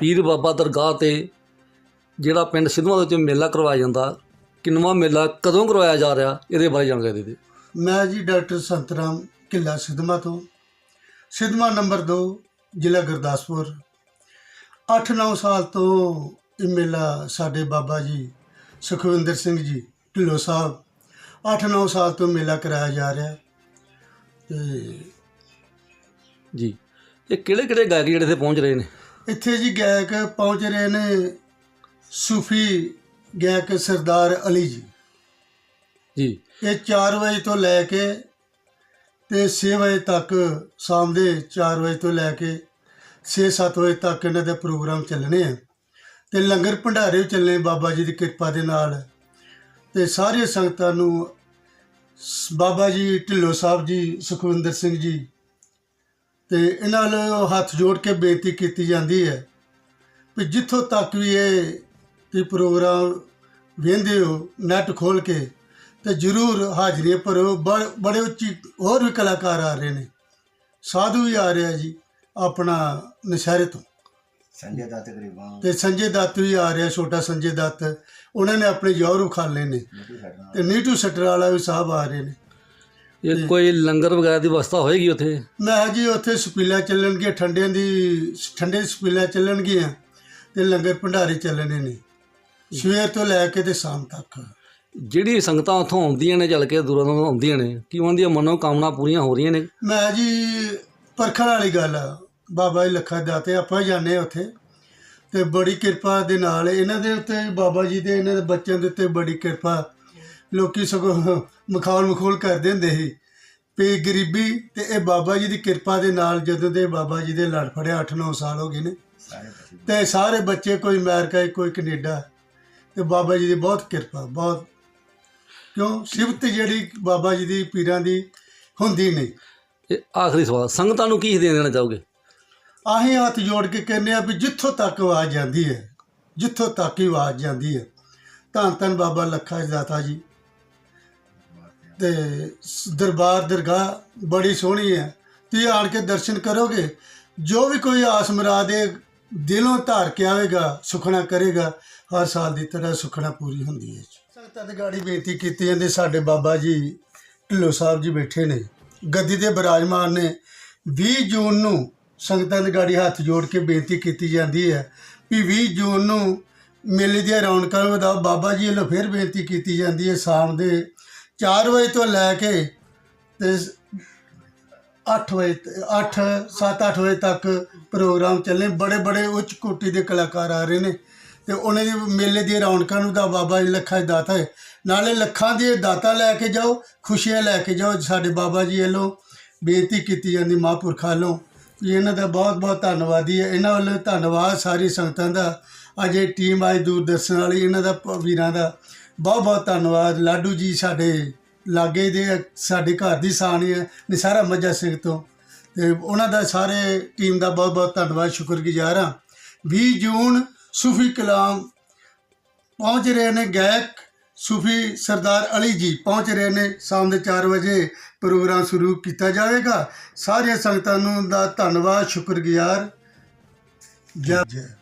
ਪੀਰ ਬਾਬਾ ਦਰਗਾਹ ਤੇ ਜਿਹੜਾ ਪਿੰਡ ਸਿੱਧਵਾਂ ਦੇ ਵਿੱਚ ਮੇਲਾ ਕਰਵਾਇਆ ਜਾਂਦਾ ਕਿੰਨਵਾਂ ਮੇਲਾ ਕਦੋਂ ਕਰਵਾਇਆ ਜਾ ਰਿਹਾ ਇਹਦੇ ਬਾਰੇ ਜਾਣਕਾਰੀ ਦੇ ਮੈਂ ਜੀ ਡਾਕਟਰ ਸੰਤਰਾਮ ਕਿੱਲਾ ਸਿਧਮਾ ਤੋਂ। ਸਿਧਮਾ ਨੰਬਰ 2 ਜ਼ਿਲ੍ਹਾ ਗੁਰਦਾਸਪੁਰ। 8-9 ਸਾਲ ਤੋਂ ਇਹ ਮੇਲਾ ਸਾਡੇ ਬਾਬਾ ਜੀ ਸੁਖਵਿੰਦਰ ਸਿੰਘ ਜੀ ਢਿੱਲੋਂ ਸਾਹਿਬ 8-9 ਸਾਲ ਤੋਂ ਮੇਲਾ ਕਰਾਇਆ ਜਾ ਰਿਹਾ। ਤੇ ਜੀ ਇਹ ਕਿਹੜੇ ਕਿਹੜੇ ਗਾਇਕ ਜਿਹੜੇ ਇੱਥੇ ਪਹੁੰਚ ਰਹੇ ਨੇ? ਇੱਥੇ ਜੀ ਗਾਇਕ ਪਹੁੰਚ ਰਹੇ ਨੇ ਸੂਫੀ ਗਾਇਕ ਸਰਦਾਰ ਅਲੀ ਜੀ। ਜੀ। ਇਹ 4 ਵਜੇ ਤੋਂ ਲੈ ਕੇ ਤੇ 6 ਵਜੇ ਤੱਕ ਸ਼ਾਮ ਦੇ 4 ਵਜੇ ਤੋਂ ਲੈ ਕੇ 6-7 ਵਜੇ ਤੱਕ ਇਹਨਾਂ ਦੇ ਪ੍ਰੋਗਰਾਮ ਚੱਲਣੇ ਆ। ਤੇ ਲੰਗਰ ਭੰਡਾਰੇ ਚੱਲਣੇ ਬਾਬਾ ਜੀ ਦੀ ਕਿਰਪਾ ਦੇ ਨਾਲ। ਤੇ ਸਾਰੀਆਂ ਸੰਗਤਾਂ ਨੂੰ ਬਾਬਾ ਜੀ ਢਿੱਲੋਂ ਸਾਹਿਬ ਜੀ ਸੁਖਵਿੰਦਰ ਸਿੰਘ ਜੀ ਤੇ ਇਹਨਾਂ ਨਾਲ ਹੱਥ ਜੋੜ ਕੇ ਬੇਨਤੀ ਕੀਤੀ ਜਾਂਦੀ ਹੈ ਵੀ ਜਿੱਥੋਂ ਤੱਕ ਵੀ ਇਹ ਤੁਸੀਂ ਪ੍ਰੋਗਰਾਮ ਵੇਖਦੇ ਹੋ ਨੈਟ ਖੋਲ ਕੇ ਤੇ ਜਰੂਰ ਹਾਜ਼ਰੀ ਭਰੋ। ਬੜ- ਬੜੇ ਉੱਚੀ ਹੋਰ ਵੀ ਕਲਾਕਾਰ ਆ ਰਹੇ ਨੇ। ਸਾਧੂ ਵੀ ਆ ਰਿਹਾ ਜੀ ਆਪਣਾ ਨਸ਼ਹਿਰੇ ਤੋਂ। ਸੰਜੇ ਦਾ ਤਕਰੀਬਨ। ਤੇ ਸੰਜੇ ਦੱਤ ਵੀ ਆ ਰਿਹਾ ਛੋਟਾ ਸੰਜੇ ਦੱਤ। ਉਹਨਾਂ ਨੇ ਆਪਣੇ ਜੌਹਰ ਉਖਾਲੇ ਨੇ। ਤੇ ਨੀਟੂ ਸਟਰ ਵਾਲਾ ਵੀ ਸਾਹਿਬ ਆ ਰਹੇ ਨੇ। ਇਹ ਕੋਈ ਲੰਗਰ ਵਗੈਰਾ ਦੀ ਵਿਵਸਥਾ ਹੋਏਗੀ ਉੱਥੇ? ਮੈਂ ਕਿਹਾ ਜੀ ਉੱਥੇ ਸਪੀਲਾਂ ਚੱਲਣਗੀਆਂ ਠੰਡਿਆਂ ਦੀ ਠੰਡੇ ਸਪੀਲਾਂ ਚੱਲਣਗੀਆਂ ਤੇ ਲੰਗਰ ਭੰਡਾਰੇ ਚੱਲਣੇ ਨੇ। ਸਵੇਰ ਤੋਂ ਲੈ ਕੇ ਤੇ ਸ਼ਾਮ ਤੱਕ। ਜਿਹੜੀ ਸੰਗਤਾਂ ਉੱਥੋਂ ਆਉਂਦੀਆਂ ਨੇ ਚੱਲ ਕੇ ਦੂਰੋਂ ਦੂਰੋਂ ਆਉਂਦੀਆਂ ਨੇ ਕੀ ਉਹਨਾਂ ਦੀਆਂ ਮਨੋ ਕਾਮਨਾ ਪੂਰੀਆਂ ਹੋ ਰਹੀਆਂ ਨੇ? ਮੈਂ ਜੀ ਪਰਖਣ ਵਾਲੀ ਗੱਲ ਆ। ਬਾਬਾ ਜੀ ਲੱਖਾ ਦਾਤੇ ਆਪਾਂ ਜਾਂਦੇ ਹਾਂ ਉੱਥੇ। ਤੇ ਬੜੀ ਕਿਰਪਾ ਦੇ ਨਾਲ ਇਹਨਾਂ ਦੇ ਉੱਤੇ ਬਾਬਾ ਜੀ ਦੇ ਇਹਨਾਂ ਦੇ ਬੱਚਿਆਂ ਦੇ ਉੱਤੇ ਬੜੀ ਕਿਰਪਾ ਲੋਕੀ ਸਗੋਂ ਮਖੌਲ ਮਖੌਲ ਕਰਦੇ ਹੁੰਦੇ ਸੀ ਵੀ ਗਰੀਬੀ ਤੇ ਇਹ ਬਾਬਾ ਜੀ ਦੀ ਕਿਰਪਾ ਦੇ ਨਾਲ ਜਦੋਂ ਦੇ ਬਾਬਾ ਜੀ ਦੇ ਲੜ ਫੜਿਆ 8-9 ਸਾਲ ਹੋ ਗਏ ਨੇ। ਤੇ ਸਾਰੇ ਬੱਚੇ ਕੋਈ ਅਮਰੀਕਾ ਕੋਈ ਕੈਨੇਡਾ ਤੇ ਬਾਬਾ ਜੀ ਦੀ ਬਹੁਤ ਕਿਰਪਾ ਬਹੁਤ ਕਿਉਂ? ਸਿਫਤ ਜਿਹੜੀ ਬਾਬਾ ਜੀ ਦੀ ਪੀਰਾਂ ਦੀ ਹੁੰਦੀ ਨਹੀਂ। ਇਹ ਆਖਰੀ ਸਵਾਲ ਸੰਗਤਾਂ ਨੂੰ ਕੀ ਦੇ ਦੇਣਾ ਚਾਹੋਗੇ? ਆਹੀਂ ਹੱਥ ਜੋੜ ਕੇ ਕਹਿੰਦੇ ਆ ਵੀ ਜਿੱਥੋਂ ਤੱਕ ਆਵਾਜ਼ ਜਾਂਦੀ ਹੈ ਜਿੱਥੋਂ ਤੱਕ ਹੀ ਆਵਾਜ਼ ਜਾਂਦੀ ਹੈ। ਧੰਨ ਧੰਨ ਬਾਬਾ ਲੱਖਾ ਜੀ ਦਾਤਾ ਜੀ। ਤੇ ਦਰਬਾਰ ਦਰਗਾਹ ਬੜੀ ਸੋਹਣੀ ਹੈ। ਤੁਸੀਂ ਆਣ ਕੇ ਦਰਸ਼ਨ ਕਰੋਗੇ, ਜੋ ਵੀ ਕੋਈ ਆਸ ਮੁਰਾਦ ਹੈ ਦਿਲੋਂ ਧਾਰ ਕੇ ਆਵੇਗਾ ਸੁਖਣਾ ਕਰੇਗਾ, ਹਰ ਸਾਲ ਦੀ ਤਰ੍ਹਾਂ ਸੁਖਣਾ ਪੂਰੀ ਹੁੰਦੀ ਹੈ ਸੰਗਤਾਂ ਦੇ ਗਾੜੀ ਬੇਨਤੀ ਕੀਤੀ ਜਾਂਦੀ, ਸਾਡੇ ਬਾਬਾ ਜੀ ਢਿੱਲੋਂ ਸਾਹਿਬ ਜੀ ਬੈਠੇ ਨੇ। ਗੱਦੀ ਦੇ ਬਿਰਾਜਮਾਨ ਨੇ। 20 ਜੂਨ ਨੂੰ ਸੰਗਤਾਂ ਦੇ ਗਾੜੀ ਹੱਥ ਜੋੜ ਕੇ ਬੇਨਤੀ ਕੀਤੀ ਜਾਂਦੀ ਹੈ ਵੀ 20 ਜੂਨ ਨੂੰ ਮੇਲੇ ਦੀਆਂ ਰੌਣਕਾਂ ਨੂੰ ਵਧਾਓ ਬਾਬਾ ਜੀ ਵੱਲੋਂ ਫਿਰ ਬੇਨਤੀ ਕੀਤੀ ਜਾਂਦੀ ਹੈ, ਸ਼ਾਮ ਦੇ 4 ਵਜੇ ਤੋਂ ਲੈ ਕੇ ਤੇ 8 ਵਜੇ 8 7 8 ਵਜੇ ਤੱਕ ਪ੍ਰੋਗਰਾਮ ਚੱਲੇ। ਬੜੇ ਬੜੇ ਉੱਚ ਕੋਟੀ ਦੇ ਕਲਾਕਾਰ ਆ ਰਹੇ ਨੇ ਤੇ ਉਹਨਾਂ ਦੇ ਮੇਲੇ ਦੀਆਂ ਰੌਣਕਾਂ ਨੂੰ ਤਾਂ ਬਾਬਾ ਜੀ ਲੱਖਾਂ ਦੀ ਦਾਤਾ ਹੈ। ਨਾਲੇ ਲੱਖਾਂ ਦੀ ਦਾਤਾ ਲੈ ਕੇ ਜਾਓ, ਖੁਸ਼ੀਆਂ ਲੈ ਕੇ ਜਾਓ, ਸਾਡੇ ਬਾਬਾ ਜੀ ਵੱਲੋਂ ਬੇਨਤੀ ਕੀਤੀ ਜਾਂਦੀ ਮਹਾਂਪੁਰਖਾਂ ਵੱਲੋਂ। ਵੀ ਇਹਨਾਂ ਦਾ ਬਹੁਤ ਬਹੁਤ ਧੰਨਵਾਦੀ ਹੈ। ਇਹਨਾਂ ਵੱਲੋਂ ਧੰਨਵਾਦ ਸਾਰੀ ਸੰਗਤਾਂ ਦਾ। ਅੱਜ ਇਹ ਟੀਮ ਆਈ ਦੂਰਦਰਸ਼ਨ ਵਾਲੀ, ਇਹਨਾਂ ਦਾ ਪ- ਵੀਰਾਂ ਦਾ। ਬਹੁਤ ਬਹੁਤ ਧੰਨਵਾਦ। ਲਾਡੂ ਜੀ ਸਾਡੇ ਲਾਗੇ ਦੇ ਸਾਡੇ ਘਰ ਦੀ ਸਾਣੀ ਹੈ, ਨਿਸਾਰਾ ਮੱਝਾ ਸਿੰਘ ਤੋਂ। ਤੇ ਉਹਨਾਂ ਦਾ ਸਾਰੇ ਟੀਮ ਦਾ ਬਹੁਤ ਬਹੁਤ ਧੰਨਵਾਦ, ਸ਼ੁਕਰਗੁਜ਼ਾਰ ਹਾਂ। 20 ਜੂਨ ਸੂਫੀ ਕਲਾਮ ਪਹੁੰਚ ਰਹੇ ਨੇ ਗਾਇਕ ਸੂਫੀ ਸਰਦਾਰ ਅਲੀ ਜੀ। ਪਹੁੰਚ ਰਹੇ ਨੇ, ਸ਼ਾਮ ਦੇ 4 ਵਜੇ ਪ੍ਰੋਗਰਾਮ ਸ਼ੁਰੂ ਕੀਤਾ ਜਾਵੇਗਾ। ਸਾਰੀਆਂ ਸੰਗਤਾਂ ਨੂੰ ਦਾ ਧੰਨਵਾਦ, ਸ਼ੁਕਰਗੁਜ਼ਾਰ। ਜੈ ਜੈ।